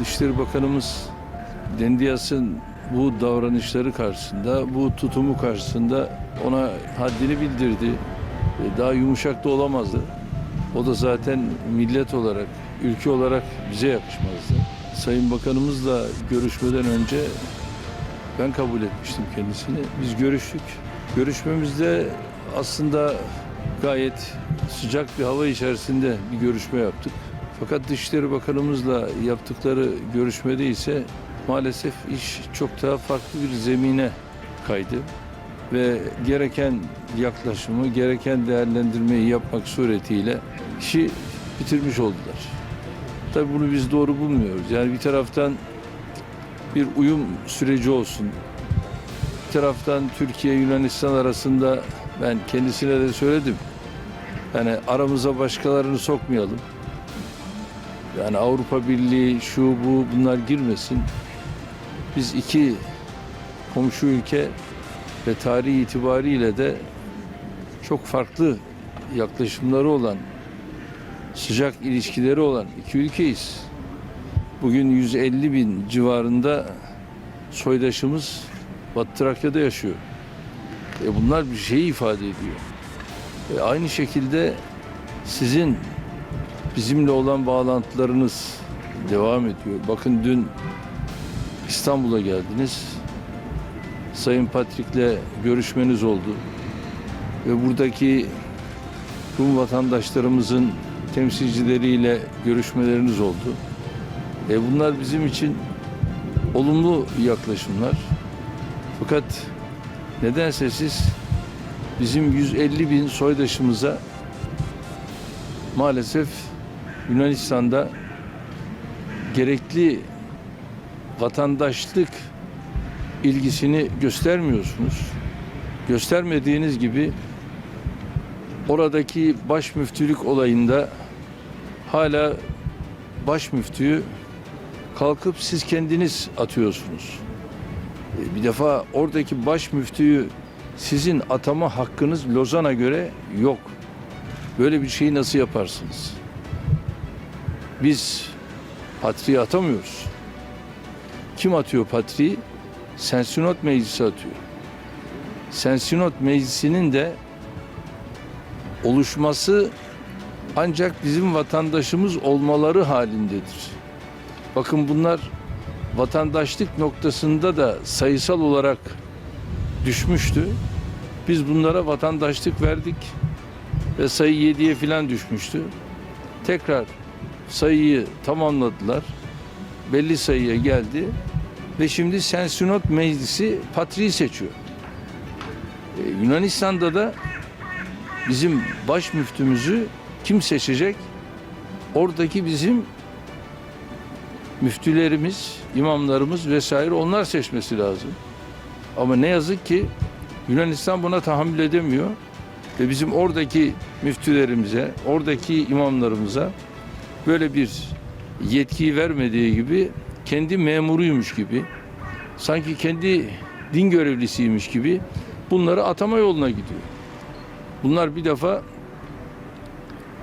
Dışişleri Bakanımız Dendiyas'ın bu davranışları karşısında, bu tutumu karşısında ona haddini bildirdi. E, Daha yumuşak da olamazdı. O da zaten millet olarak, ülke olarak bize yakışmazdı. Sayın Bakanımızla görüşmeden önce ben kabul etmiştim kendisini. Biz görüştük. Görüşmemizde aslında gayet sıcak bir hava içerisinde bir görüşme yaptık. Fakat Dışişleri Bakanımızla yaptıkları görüşmede ise maalesef iş çok daha farklı bir zemine kaydı. Ve gereken yaklaşımı, gereken değerlendirmeyi yapmak suretiyle işi bitirmiş oldular. Tabii bunu biz doğru bulmuyoruz. Yani bir taraftan bir uyum süreci olsun. Bir taraftan Türkiye Yunanistan arasında ben kendisine de söyledim. Yani aramıza başkalarını sokmayalım. Yani Avrupa Birliği şu bu bunlar girmesin. Biz iki komşu ülke ve tarihi itibariyle de çok farklı yaklaşımları olan, sıcak ilişkileri olan iki ülkeyiz. Bugün 150 bin civarında soydaşımız Batı Trakya'da yaşıyor. E bunlar bir şeyi ifade ediyor. E aynı şekilde sizin bizimle olan bağlantılarınız devam ediyor. Bakın dün İstanbul'a geldiniz. Sayın Patrik'le görüşmeniz oldu. Ve buradaki Rum vatandaşlarımızın temsilcileriyle görüşmeleriniz oldu. E bunlar bizim için olumlu yaklaşımlar. Fakat nedense siz bizim 150 bin soydaşımıza maalesef Yunanistan'da gerekli vatandaşlık ilgisini göstermiyorsunuz. Göstermediğiniz gibi oradaki baş müftülük olayında hala baş müftüyü kalkıp siz kendiniz atıyorsunuz. E, Bir defa oradaki baş müftüyü sizin atama hakkınız Lozan'a göre yok. Böyle bir şeyi nasıl yaparsınız? Biz patriği atamıyoruz. Kim atıyor patriği? Sensinot Meclisi atıyor. Sensinot Meclisi'nin de oluşması ancak bizim vatandaşımız olmaları halindedir. Bakın bunlar vatandaşlık noktasında da sayısal olarak düşmüştü. Biz bunlara vatandaşlık verdik ve sayı 7'ye falan düşmüştü. Tekrar sayıyı tamamladılar. Belli sayıya geldi ve şimdi Sensinot Meclisi patriği seçiyor. Ee, Yunanistan'da da bizim baş müftümüzü kim seçecek? Oradaki bizim müftülerimiz, imamlarımız vesaire onlar seçmesi lazım. Ama ne yazık ki Yunanistan buna tahammül edemiyor ve bizim oradaki müftülerimize, oradaki imamlarımıza böyle bir yetkiyi vermediği gibi kendi memuruymuş gibi sanki kendi din görevlisiymiş gibi bunları atama yoluna gidiyor. Bunlar bir defa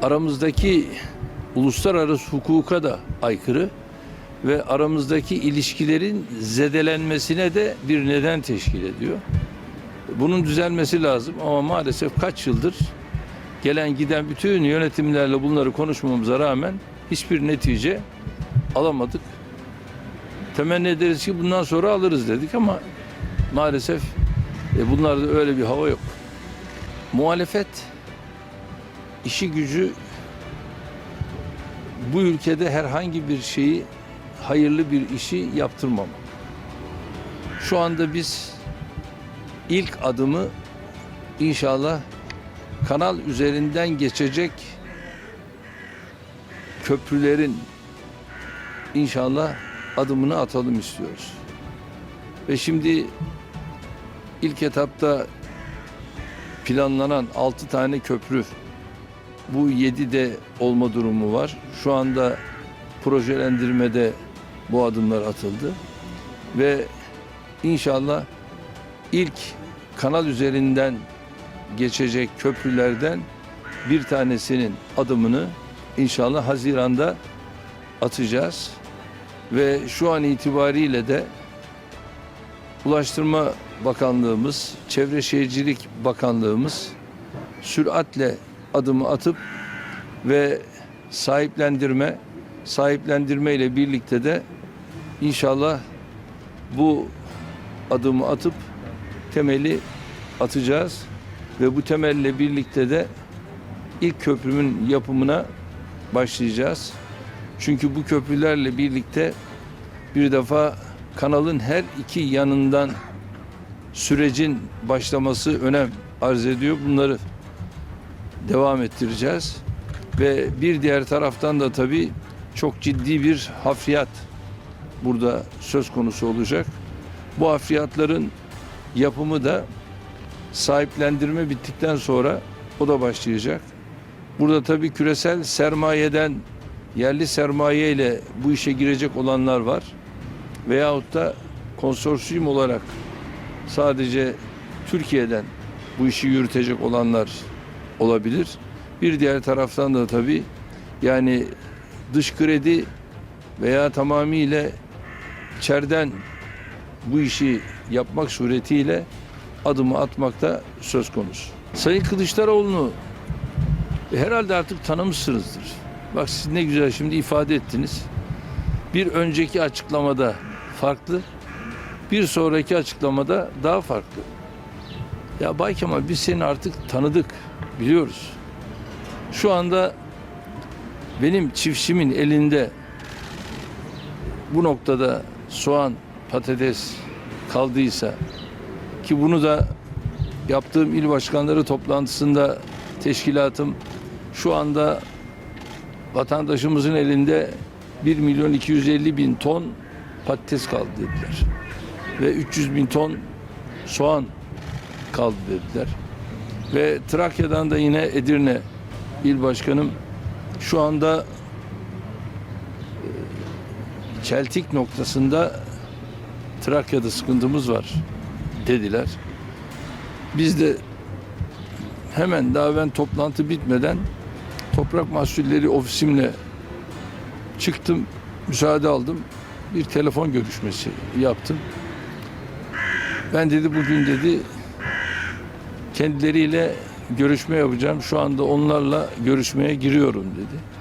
aramızdaki uluslararası hukuka da aykırı ve aramızdaki ilişkilerin zedelenmesine de bir neden teşkil ediyor. Bunun düzelmesi lazım ama maalesef kaç yıldır gelen giden bütün yönetimlerle bunları konuşmamıza rağmen hiçbir netice alamadık. Temenni ederiz ki bundan sonra alırız dedik ama maalesef e, bunlarda öyle bir hava yok. Muhalefet işi gücü bu ülkede herhangi bir şeyi hayırlı bir işi yaptırmamak. Şu anda biz ilk adımı inşallah kanal üzerinden geçecek köprülerin inşallah adımını atalım istiyoruz. Ve şimdi ilk etapta planlanan 6 tane köprü bu 7 de olma durumu var. Şu anda projelendirmede bu adımlar atıldı. Ve inşallah ilk kanal üzerinden geçecek köprülerden bir tanesinin adımını inşallah Haziran'da atacağız. Ve şu an itibariyle de Ulaştırma Bakanlığımız, Çevre Şehircilik Bakanlığımız süratle adımı atıp ve sahiplendirme, sahiplendirme ile birlikte de inşallah bu adımı atıp temeli atacağız ve bu temelle birlikte de ilk köprümün yapımına başlayacağız. Çünkü bu köprülerle birlikte bir defa kanalın her iki yanından sürecin başlaması önem arz ediyor. Bunları devam ettireceğiz. Ve bir diğer taraftan da tabii çok ciddi bir hafriyat burada söz konusu olacak. Bu hafriyatların yapımı da sahiplendirme bittikten sonra o da başlayacak. Burada tabii küresel sermayeden yerli sermaye ile bu işe girecek olanlar var. Veyahut da konsorsiyum olarak sadece Türkiye'den bu işi yürütecek olanlar olabilir. Bir diğer taraftan da tabii yani dış kredi veya tamamıyla içeriden bu işi yapmak suretiyle adımı atmakta söz konusu. Sayın Kılıçdaroğlu'nu herhalde artık tanımışsınızdır. Bak siz ne güzel şimdi ifade ettiniz. Bir önceki açıklamada farklı, bir sonraki açıklamada daha farklı. Ya Bay Kemal biz seni artık tanıdık, biliyoruz. Şu anda benim çiftçimin elinde bu noktada soğan, patates kaldıysa ki bunu da yaptığım il başkanları toplantısında teşkilatım şu anda vatandaşımızın elinde 1 milyon 250 bin ton patates kaldı dediler. Ve 300 bin ton soğan kaldı dediler. Ve Trakya'dan da yine Edirne il başkanım şu anda e, Çeltik noktasında Trakya'da sıkıntımız var dediler. Biz de hemen daha ben toplantı bitmeden toprak mahsulleri ofisimle çıktım, müsaade aldım. Bir telefon görüşmesi yaptım. Ben dedi bugün dedi kendileriyle görüşme yapacağım. Şu anda onlarla görüşmeye giriyorum dedi.